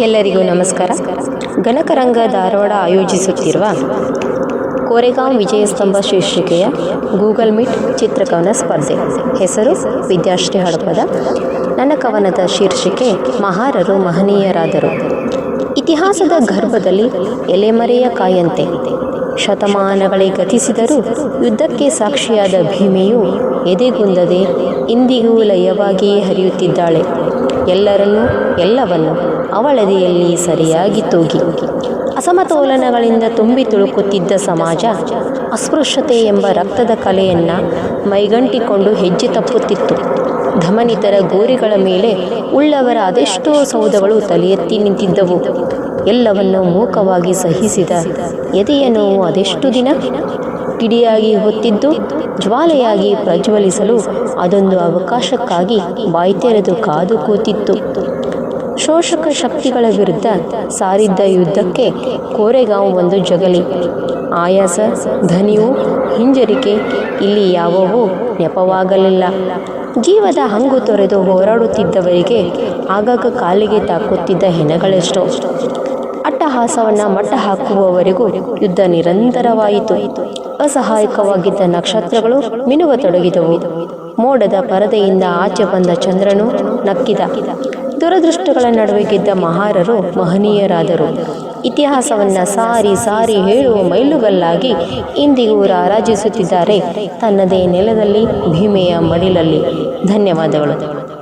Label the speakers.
Speaker 1: ಎಲ್ಲರಿಗೂ ನಮಸ್ಕಾರ. ಗಣಕರಂಗ ಧಾರವಾಡ ಆಯೋಜಿಸುತ್ತಿರುವ ಕೋರೆಗಾಂವ್ ವಿಜಯಸ್ತಂಭ ಶೀರ್ಷಿಕೆಯ ಗೂಗಲ್ ಮೀಟ್ ಚಿತ್ರಕವನ ಸ್ಪರ್ಧೆ. ಹೆಸರು ವಿದ್ಯಾಶ್ರೀ ಹಡಪದ. ನನ್ನ ಕವನದ ಶೀರ್ಷಿಕೆ ಮಹಾರರು ಮಹನೀಯರಾದರು. ಇತಿಹಾಸದ ಗರ್ಭದಲ್ಲಿ ಎಲೆಮರೆಯ ಕಾಯಂತೆ. ಶತಮಾನಗಳೇ ಗತಿಸಿದರೂ ಯುದ್ಧಕ್ಕೆ ಸಾಕ್ಷಿಯಾದ ಭೀಮೆಯು ಎದೆಗುಂದದೆ ಇಂದಿಗೂ ಲಯವಾಗಿಯೇ ಹರಿಯುತ್ತಿದ್ದಾಳೆ. ಎಲ್ಲರನ್ನೂ, ಎಲ್ಲವನ್ನು ಅವಳದೆಯಲ್ಲಿ ಸರಿಯಾಗಿ ತೂಗಿ. ಅಸಮತೋಲನಗಳಿಂದ ತುಂಬಿ ತುಳುಕುತ್ತಿದ್ದ ಸಮಾಜ ಅಸ್ಪೃಶ್ಯತೆ ಎಂಬ ರಕ್ತದ ಕಲೆಯನ್ನು ಮೈಗಂಟಿಕೊಂಡು ಹೆಜ್ಜೆ ತಪ್ಪುತ್ತಿತ್ತು. ಧಮನಿತರ ಗೋರಿಗಳ ಮೇಲೆ ಉಳ್ಳವರ ಅದೆಷ್ಟೋ ಸೌಧಗಳು ತಲೆಯೆತ್ತಿ ನಿಂತಿದ್ದವು. ಎಲ್ಲವನ್ನು ಮೂಕವಾಗಿ ಸಹಿಸಿದ ಎದೆಯ ನೋವು ಅದೆಷ್ಟು ದಿನ? ಕಿಡಿಯಾಗಿ ಹೊತ್ತಿದ್ದು ಜ್ವಾಲೆಯಾಗಿ ಪ್ರಜ್ವಲಿಸಲು ಅದೊಂದು ಅವಕಾಶಕ್ಕಾಗಿ ಬಾಯ್ತೆರೆದು ಕಾದು ಕೂತಿತ್ತು. ಶೋಷಕ ಶಕ್ತಿಗಳ ವಿರುದ್ಧ ಸಾರಿದ್ದ ಯುದ್ಧಕ್ಕೆ ಕೋರೆಗಾಂವ್ ಒಂದು ಜಗಲಿ. ಆಯಾಸ, ಧನಿಯು, ಹಿಂಜರಿಕೆ, ಇಲ್ಲಿ ಯಾವವೂ ನೆಪವಾಗಲಿಲ್ಲ. ಜೀವದ ಹಂಗು ತೊರೆದು ಹೋರಾಡುತ್ತಿದ್ದವರಿಗೆ ಆಗಾಗ ಕಾಲಿಗೆ ತಾಕುತ್ತಿದ್ದ ಹೆಣಗಳೆಷ್ಟೋ. ಅಟ್ಟಹಾಸವನ್ನು ಮಟ್ಟ ಹಾಕುವವರೆಗೂ ಯುದ್ಧ ನಿರಂತರವಾಯಿತು. ಅಸಹಾಯಕವಾಗಿದ್ದ ನಕ್ಷತ್ರಗಳು ಮಿನುವ ತೊಡಗಿದವು ಮೋಡದ ಪರದೆಯಿಂದ ಆಚೆ ಬಂದ ಚಂದ್ರನು ನಕ್ಕಿದ. ದುರದೃಷ್ಟಗಳ ನಡುವೆ ಗೆದ್ದ ಮಹಾರರು ಮಹನೀಯರಾದರು. ಇತಿಹಾಸವನ್ನು ಸಾರಿ ಸಾರಿ ಹೇಳುವ ಮೈಲುಗಲ್ಲಾಗಿ ಇಂದಿಗೂ ರಾರಾಜಿಸುತ್ತಿದ್ದಾರೆ ತನ್ನದೇ ನೆಲದಲ್ಲಿ ಭೀಮೆಯ ಮಡಿಲಲ್ಲಿ. ಧನ್ಯವಾದಗಳು.